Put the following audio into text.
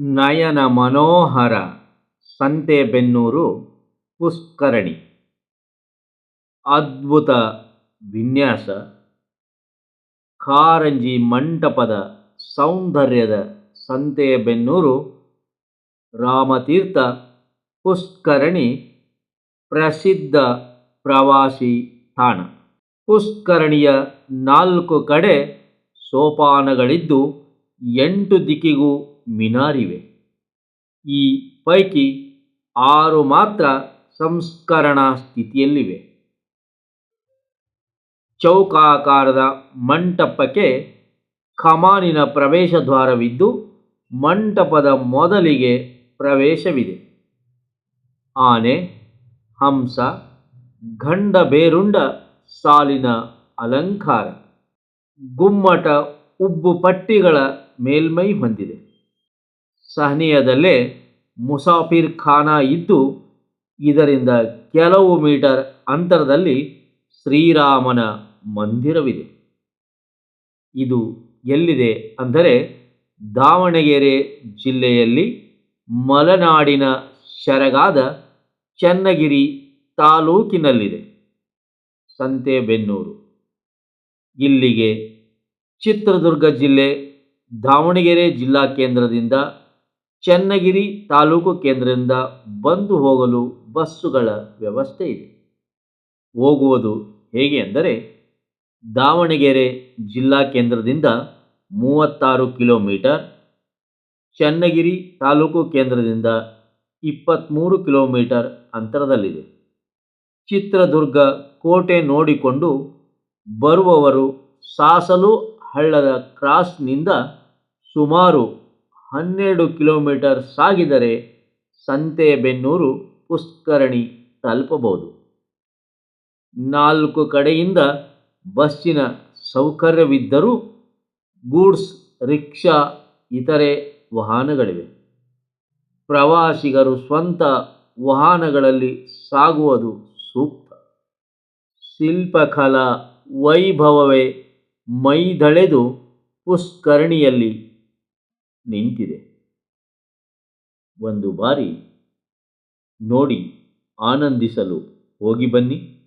ನಯನ ಮನೋಹರ, ಸಂತೆಬೆನ್ನೂರು, ಪುಷ್ಕರಣಿ. ಅದ್ಭುತ ವಿನ್ಯಾಸ. ಕಾರಂಜಿ ಮಂಟಪದ ಸೌಂದರ್ಯದ ಸಂತೆಬೆನ್ನೂರು, ರಾಮತೀರ್ಥ, ಪುಷ್ಕರಣಿ, ಪ್ರಸಿದ್ಧ ಪ್ರವಾಸಿ ತಾಣ. ಪುಷ್ಕರಣಿಯ ನಾಲ್ಕು ಕಡೆ ಸೋಪಾನಗಳಿದ್ದು, ಎಂಟು ದಿಕ್ಕಿಗೂ ಮಿನಾರಿವೆ. ಈ ಪೈಕಿ ಆರು ಮಾತ್ರ ಸಂಸ್ಕರಣಾ ಸ್ಥಿತಿಯಲ್ಲಿವೆ. ಚೌಕಾಕಾರದ ಮಂಟಪಕ್ಕೆ ಕಮಾನಿನ ಪ್ರವೇಶ ದ್ವಾರವಿದ್ದು ಮಂಟಪದ ಮೊದಲಿಗೆ ಪ್ರವೇಶವಿದೆ. ಆನೆ, ಹಂಸ ಗಂಡ ಬೇರುಂಡ ಸಾಲಿನ ಅಲಂಕಾರ, ಗುಮ್ಮಟ ಉಬ್ಬು ಪಟ್ಟಿಗಳ ಮೇಲ್ಮೈ ಹೊಂದಿದೆ. ಸಹನೀಯದಲ್ಲೇ ಮುಸಾಫಿರ್ ಖಾನ ಇದ್ದು, ಇದರಿಂದ ಕೆಲವು ಮೀಟರ್ ಅಂತರದಲ್ಲಿ ಶ್ರೀರಾಮನ ಮಂದಿರವಿದೆ. ಇದು ಎಲ್ಲಿದೆ ಅಂದರೆ ದಾವಣಗೆರೆ ಜಿಲ್ಲೆಯಲ್ಲಿ ಮಲೆನಾಡಿನ ಶರಗಾದ ಚನ್ನಗಿರಿ ತಾಲೂಕಿನಲ್ಲಿದೆ. ಸಂತೆಬೆನ್ನೂರು. ಇಲ್ಲಿಗೆ ಚಿತ್ರದುರ್ಗ ಜಿಲ್ಲೆ ದಾವಣಗೆರೆ ಜಿಲ್ಲಾ ಕೇಂದ್ರದಿಂದ ಚನ್ನಗಿರಿ ತಾಲೂಕು ಕೇಂದ್ರದಿಂದ ಬಂದು ಹೋಗಲು ಬಸ್ಸುಗಳ ವ್ಯವಸ್ಥೆ ಇದೆ. ಹೋಗುವುದು ಹೇಗೆ ಅಂದರೆ ದಾವಣಗೆರೆ ಜಿಲ್ಲಾ ಕೇಂದ್ರದಿಂದ ಮೂವತ್ತಾರು ಕಿಲೋಮೀಟರ್, ಚನ್ನಗಿರಿ ತಾಲೂಕು ಕೇಂದ್ರದಿಂದ ಇಪ್ಪತ್ತ್ಮೂರು ಕಿಲೋಮೀಟರ್ ಅಂತರದಲ್ಲಿದೆ. ಚಿತ್ರದುರ್ಗ ಕೋಟೆ ನೋಡಿಕೊಂಡು ಬರುವವರು ಸಾಸಲು ಹಳ್ಳದ ಕ್ರಾಸ್ನಿಂದ ಸುಮಾರು ಹನ್ನೆರಡು ಕಿಲೋಮೀಟರ್ ಸಾಗಿದರೆ ಸಂತೆಬೆನ್ನೂರು ಪುಷ್ಕರಣಿ ತಲುಪಬಹುದು. ನಾಲ್ಕು ಕಡೆಯಿಂದ ಬಸ್ಸಿನ ಸೌಕರ್ಯವಿದ್ದರೂ ಗೂಡ್ಸ್, ರಿಕ್ಷಾ, ಇತರೆ ವಾಹನಗಳಿವೆ. ಪ್ರವಾಸಿಗರು ಸ್ವಂತ ವಾಹನಗಳಲ್ಲಿ ಸಾಗುವುದು ಸೂಕ್ತ. ಶಿಲ್ಪಕಲಾ ವೈಭವವೇ ಮೈದಳೆದು ಪುಷ್ಕರಣಿಯಲ್ಲಿ ನಿಂತಿದೆ. ಒಂದು ಬಾರಿ ನೋಡಿ ಆನಂದಿಸಲು ಹೋಗಿ ಬನ್ನಿ.